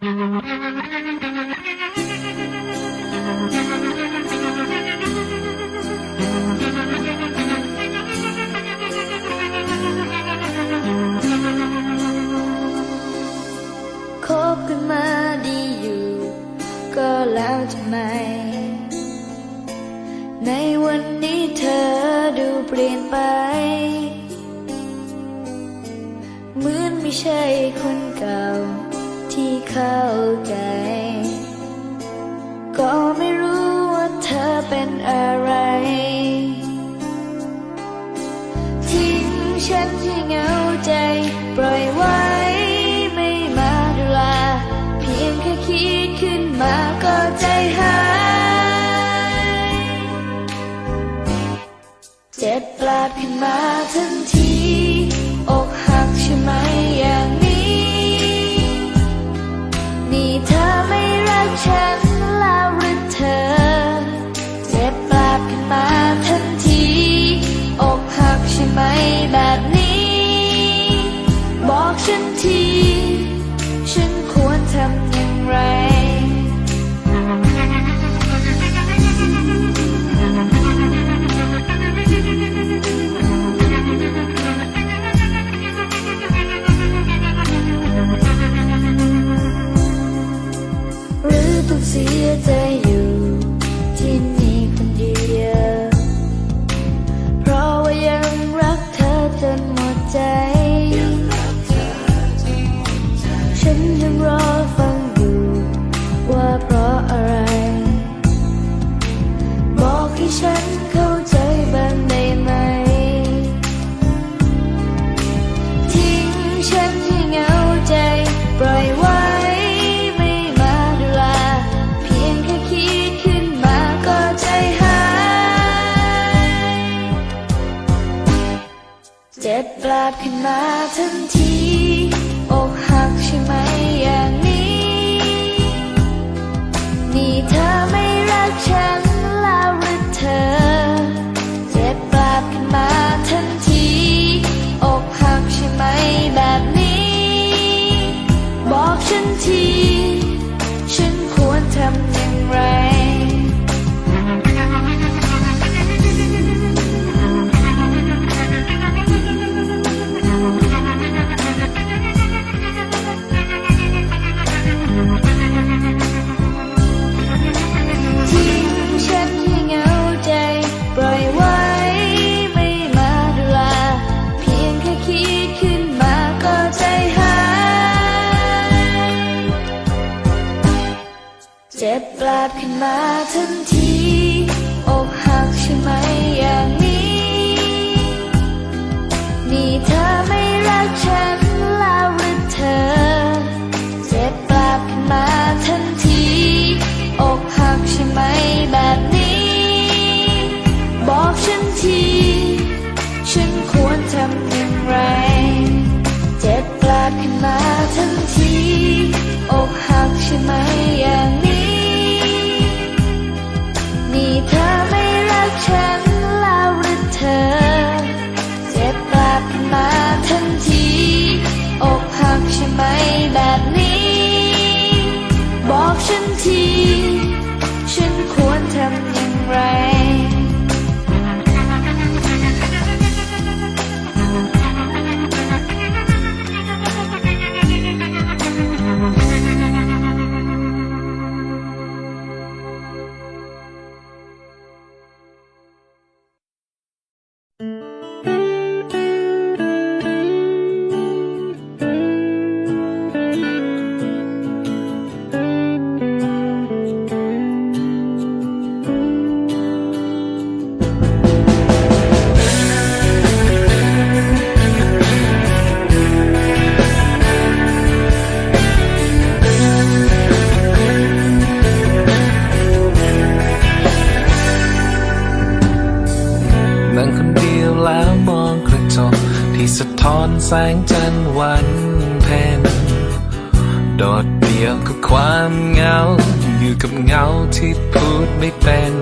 คบกันมาดีอยู่ ก็แล้วทำไม ในวันนี้เธอดูเปลี่ยนไป เหมือนไม่ใช่คนเก่า เข้าใจ ก็ไม่รู้ว่าเธอเป็นอะไร ทิ้งฉันให้เหงาใจ ปล่อยไว้ไม่มาดูแลเพียงแค่คิดขึ้นมาก็ใจหาย เจ็บปลาดขึ้นมาทัน กันที บปลาดขึ้นมาทันทีอกหักใช่ไหมอย่างนี้ นี่เธอไม่รักฉัน แบบนี้ บอกฉันที แสงจันทร์วันเพ็ญโดดเดี่ยวกับความเหงา อยู่กับเงาที่พูดไม่เป็น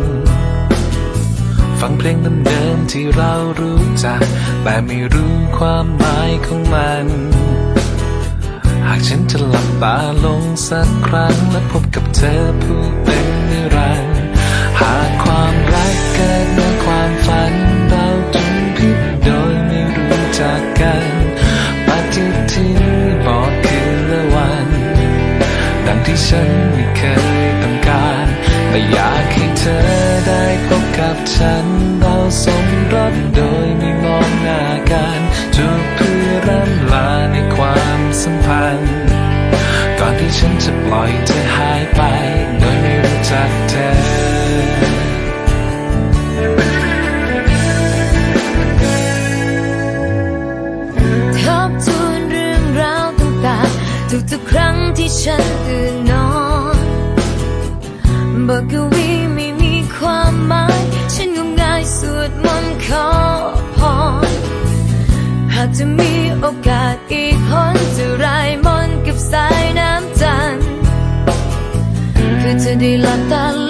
ฟังเพลงเดิมๆที่เรารู้จัก แต่ไม่รู้ความหมายของมัน หากฉันจะหลับตาลงสักครั้ง และพบกับเธอผู้เป็นนิรันดร์หากความรักเกิดเมื่อความฝัน ฉันไม่เคยต้องการแต่อยากให้เธอได้พบกับฉันเราสมรสโดยไม่มองหน้ากันจูบเพื่อร่ำลาในความสัมพันธ์ ก่อนที่ฉันจะปล่อยเธอหายไป โดยไม่รู้จักเธอทบทวนเรื่องราวต่างๆทุกๆครั้งที่ฉัน คือ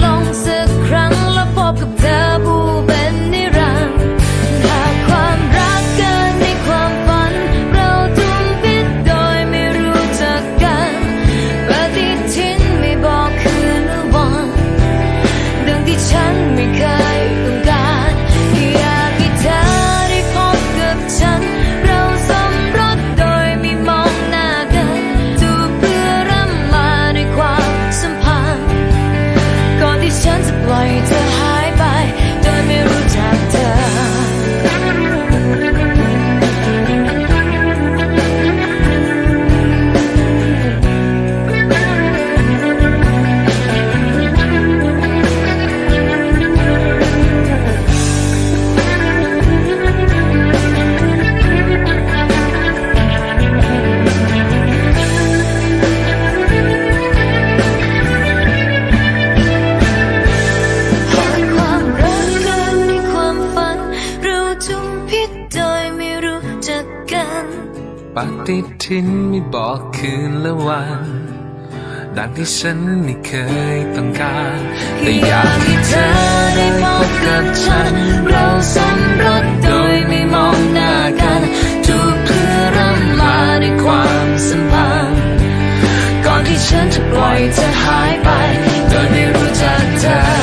ฏิทินไม่บอกคืนและวัน ดังที่ฉันไม่เคยต้องการ แต่อยากให้เธอได้พบกับฉัน เราสมรสโดยไม่มองหน้ากันจูบเพื่อร่ำลาในความสัมพันธ์ก่อนที่ฉันจะปล่อยเธอหายไป โดยไม่รู้จักเธอ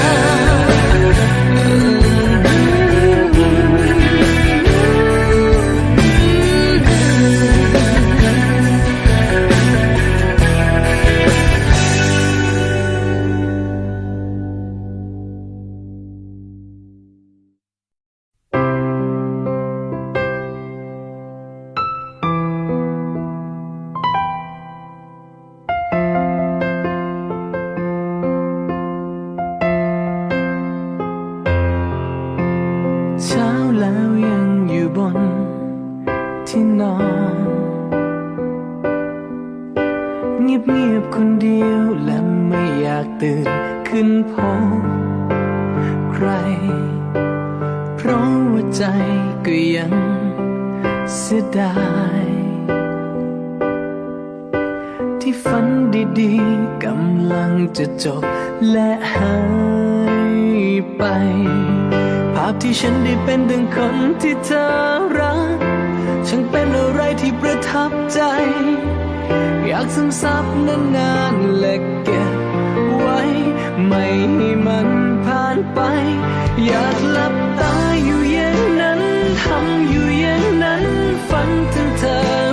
เงียบเงียบๆคนเดียวและไม่อยากตื่นขึ้นพบใคร เพราะว่าใจก็ยังเสียดายที่ฝันดีๆกำลังจะจบและหายไป ภาพที่ฉันได้เป็นดังคนที่เธอรักช่างเป็นอะไรที่ประทับใจ อยากซึมซับนานๆและเก็บไว้ ไม่ให้มันผ่านไป อยากหลับตาอยู่อย่างนั้นทำอยู่อย่างนั้นฝันถึงเธอ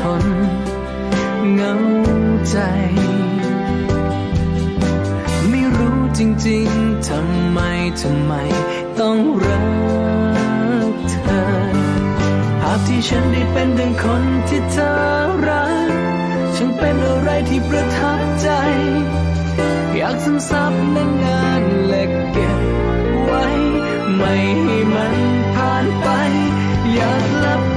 ทนเงาใจ ไม่รู้จริงๆ ทำไม ทำไม ต้องรักเธอ ภาพที่ฉันได้เป็นดังคนที่เธอรัก ฉันเป็นอะไรที่ประทับใจ อยากซึมซับนงานๆและเก็บไว้ ไม่ให้มันผ่านไป อยากลับ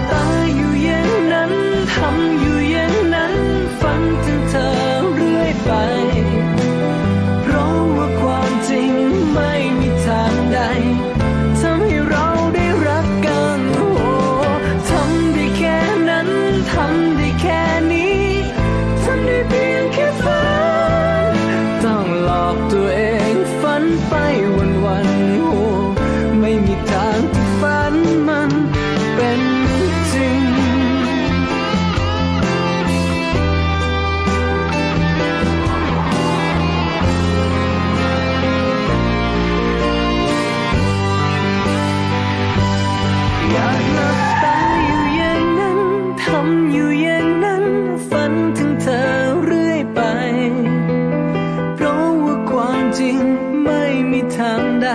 ริงไม่มีทางใด